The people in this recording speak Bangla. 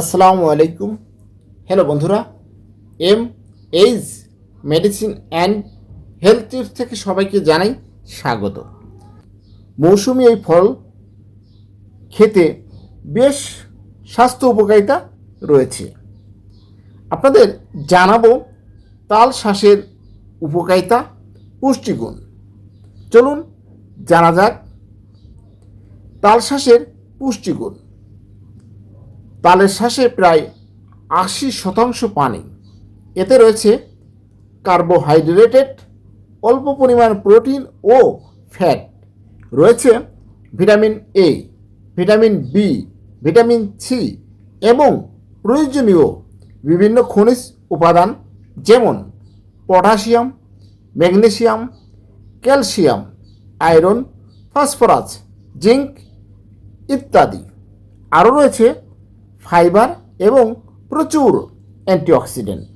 আসসালামু আলাইকুম। হ্যালো বন্ধুরা। M H medicine and health tips থেকে সবাইকে জানাই স্বাগত। মৌসুমি এই ফল খেতে বেশ স্বাস্থ্য উপকারিতা রয়েছে। আপনাদের জানাব তাল শ্বাসের উপকারিতা, পুষ্টিগুণ। চলুন জানা যাক তাল শ্বাসের পুষ্টিগুণ। তালের শ্বাসে প্রায় আশি শতাংশ পানি। এতে রয়েছে কার্বোহাইড্রেটেড, অল্প পরিমাণ প্রোটিন ও ফ্যাট। রয়েছে vitamin A, vitamin B, vitamin C এবং প্রয়োজনীয় বিভিন্ন খনিজ উপাদান যেমন potassium, magnesium, calcium, iron, phosphorus, zinc ইত্যাদি। আরও রয়েছে ফাইবার এবং প্রচুর অ্যান্টিঅক্সিডেন্ট।